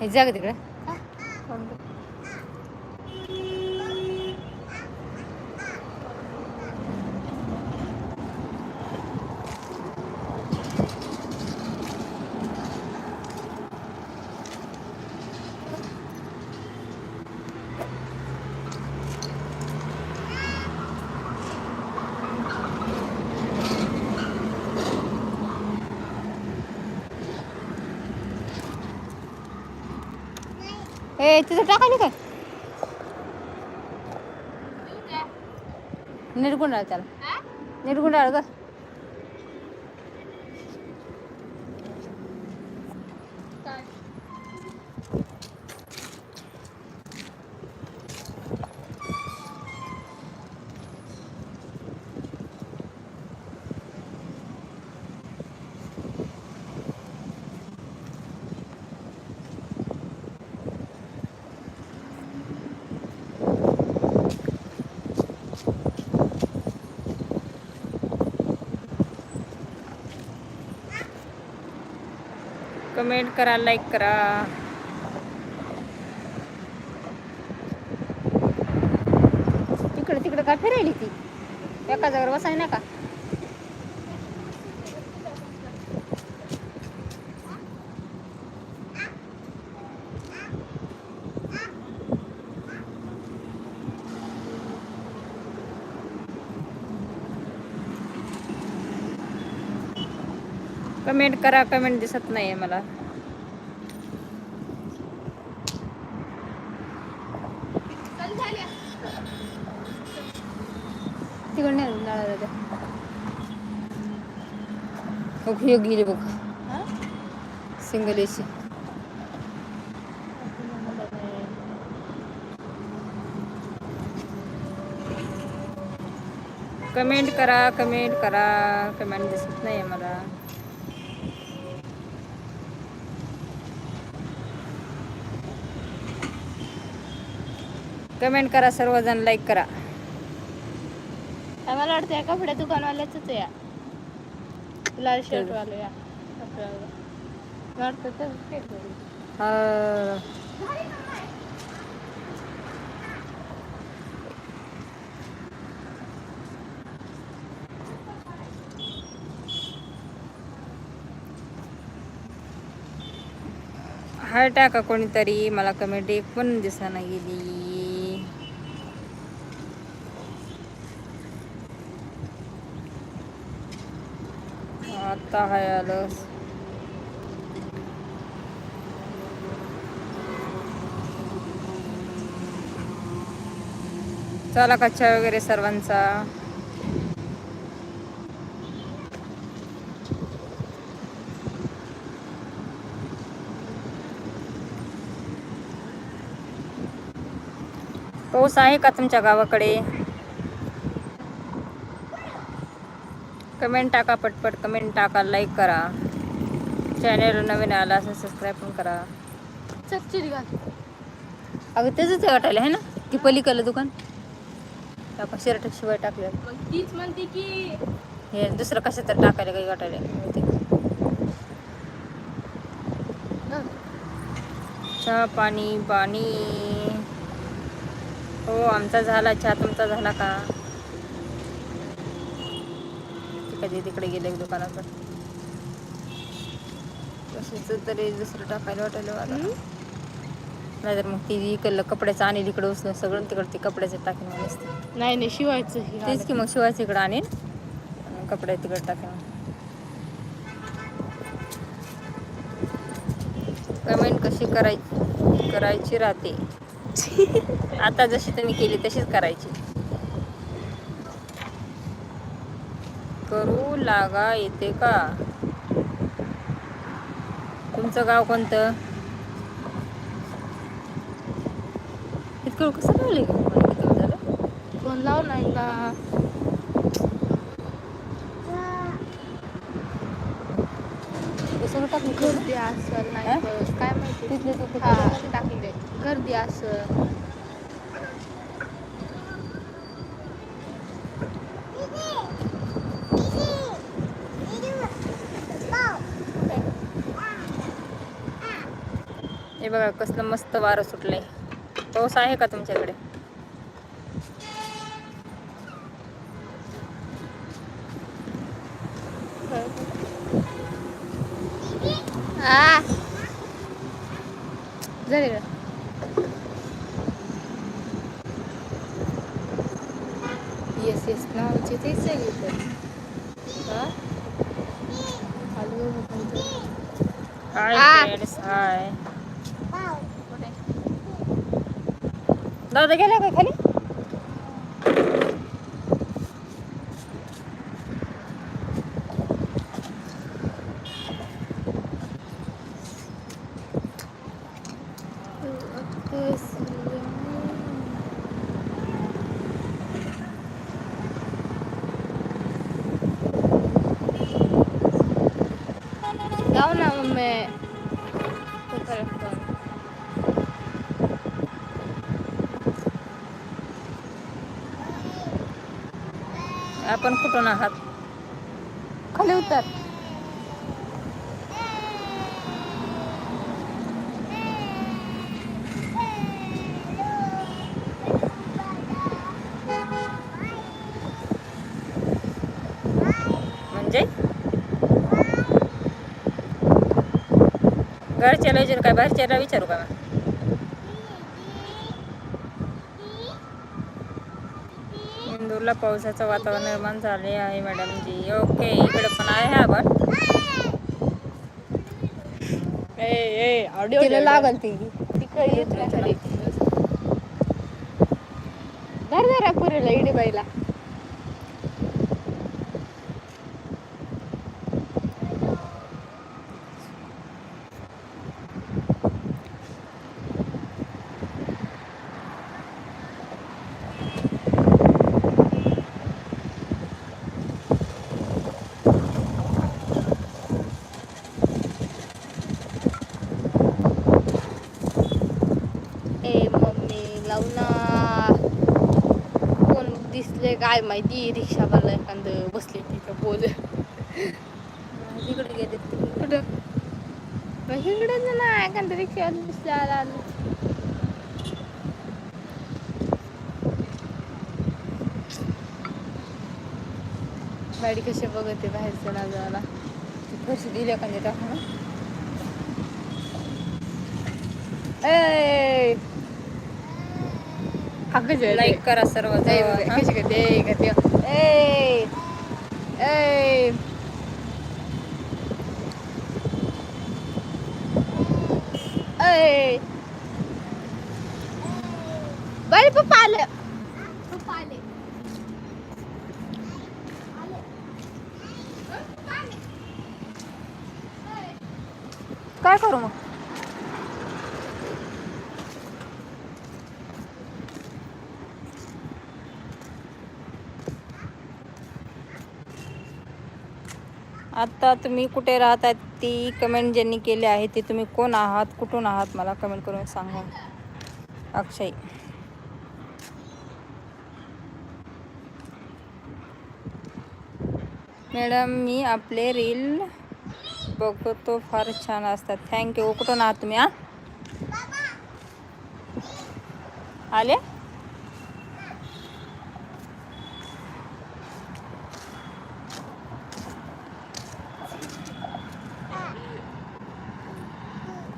हे जाग तिकडे. ए तिथं टाकायला काय? निर्गुंडाळ त्याला निर्गुंडाळ ग कमेंट करा लाईक करा. तिकडे तिकडे काय फिरायली ती? एका जागेवर बसाय ना का कमेंट करा कमेंट दिसत नाहीये मला. तिकडे नाही बघ ह्यो गेली बघ. Single AC. कमेंट करा कमेंट करा कमेंट दिसत नाही मला. कमेंट करा सर्वजण लाईक करा. मला वाटतं या कपड्या दुकानवाल्याच या. लाल शर्ट वाले या कपड्यावाला. हा. हाय टाका कोणीतरी मला कमेंट एक पण दिसाना गेली. आता हाय आलं चला कच्चा वगैरे सर्वांचा. पाऊस आहे का तुमच्या गावाकडे? कमेंट टाका पटपट कमेंट टाका लाईक करा. चॅनल नवीन आला असं सबस्क्राईब पण करा. घाल. अगं त्याच वाटायला आहे ना की पलीकडलं दुकान. आपण शर्ट शिवाय टाकले. मग तीच म्हणते की हे दुसरं कसं तर टाकायला काही वाटायला ते चहा पाणी पाणी. हो आमचा झाला चहा तुमचा झाला का ते कधी तिकडे गेले दुकानात. कशाच तरी दुसरं टाकायला वाटायला मला नाहीतर मग ती इकडलं कपड्याचं आणि इकडं उचलून सगळं तिकडं ते कपड्याचं टाकेन मला असते नाही नाही शिवायचं ही तेच की मग शिवायचं इकडं आणीन आणि कपडे तिकडे टाकेन. कमेंट कशी करायची करायची राहते. आता जशी तुम्ही केली तशीच करायची. करू लागा येते का? तुमचं गाव कोणतं? इतकं कसं लावले फोन लाव नाही का? गर्दी असल नाही काय माहिती? टाकले गर्दी असल. बघा कसलं मस्त वारं सुटलंय. पाऊस आहे का तुमच्याकडे? झाले का? येस येस नावचे तेच आहे इथं हा आलू हाय आ. फ्रेंड्स हाय दादा गेला काय खाली जाऊ ना मम्मी तो फरक पडतो. आपण कुठून आहात? खाली उतर. म्हणजे? घरच्याला विचारू काय बाहेरच्याला विचारू का इंदूरला पावसाचं वातावरण निर्माण झाले आहे मॅडमजी. ओके इकडे पण आहे आपण ए ए ऑडिओ तिला लागल ती. तिकडे येत धर धरा पुरेला इडी बाईला ए मम्मी लावू ना कोण दिसले काय माहिती रिक्षावाला एखादं बसले तिथं बोल. तिकडे गेले कुठं? मग इकडे ना एखादं रिक्षावाला दिसले आला आला. गाडी कशी बघते बाहेरचं नाजाला फरशी दिल्या का टाकून ए हा कशी लाईक करा सर्व ए आले पप्पा आले काय करू मग आता तुम्ही कुठे राहत आहात ती कमेंट ज्यांनी केली आहे ती तुम्ही कोण आहात? कुठून आहात? मला कमेंट करून सांगा. अक्षय. मॅडम मी आपले रील बघतो. फार छान असतात. थँक्यू कुठून आहात तुम्ही आ आले?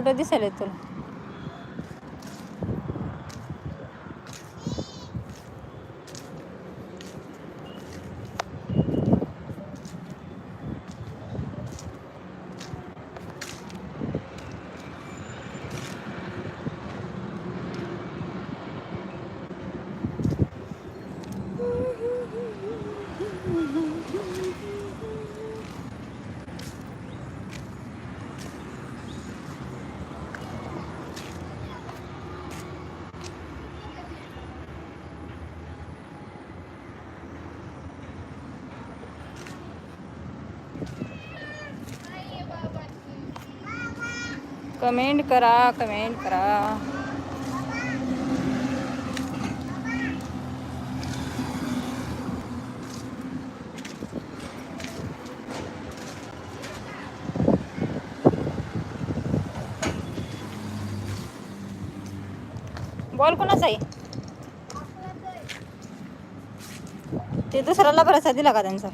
कुठं दिसायला तुला? कमेंट करा कमेंट करा. बॉल कोणाचा आहे ते दुसरा लबराचा दिला का त्यांचा?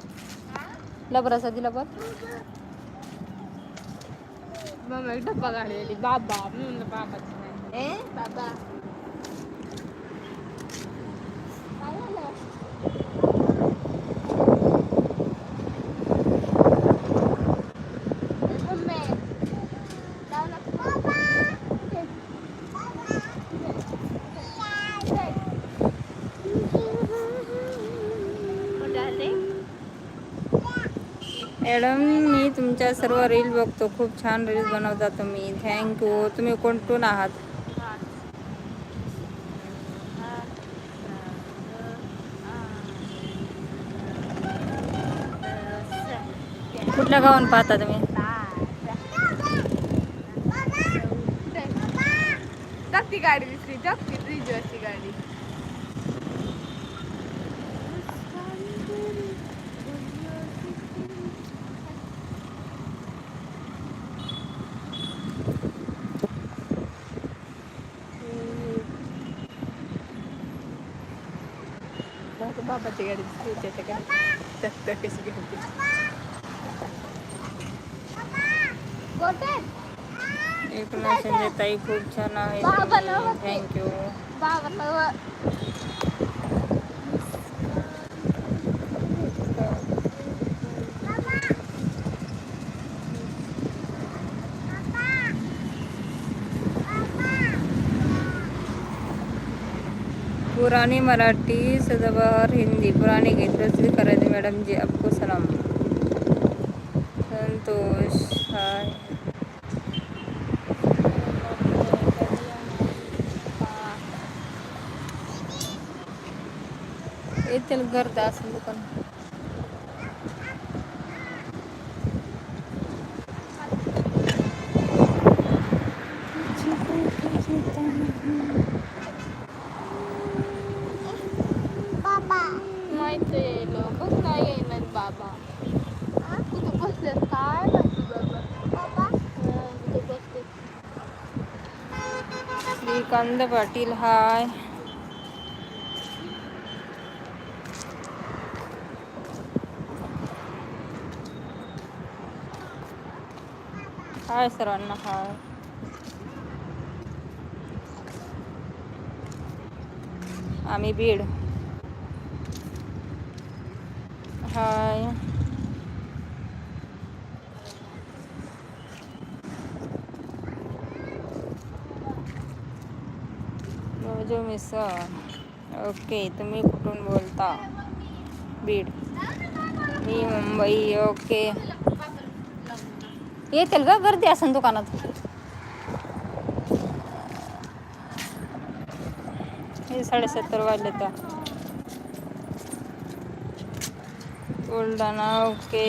लबरासा दिला बॉल. मग एक डब्बा काढलेली बाबा मी म्हणलं बाबाच नाही ए बाबा काय झालं मम्मी तुमच्या सर्व रील बघतो. खूप छान रील बनवता तुम्ही. थँक्यू तुम्ही कोणतून आहात? कुठल्या गावात पाहता तुम्ही? जागती गाडी दुसरी ब्रिज अशी गाडी. बाबाची गाडी दिसली त्याच्या गाडी त्यात कशी एकनाथ शिंदे ताई खूप छान आहे. थँक्यू पुरानी मराठी सदाबहार हिंदी पुराने गीत प्रसिद्ध करायचे मॅडम जी आपको सलाम. संतोष हाय. येतील गर्द असेल दुकान माहिती आहे लोक काय येणार बाबा कुठं बसलेत काय माहिती बाबा हा, कुठं बसलेत कंद पाटील हाय. हाय सर्वांना हाय. आम्ही बीड. हाय. रोजो मिसळ ओके तुम्ही कुठून बोलता? बीड. मी मुंबई ओके येतील का गर्दी असेल दुकानात. हे साडेसत्तर वाजले तर. बुलढाणा ओके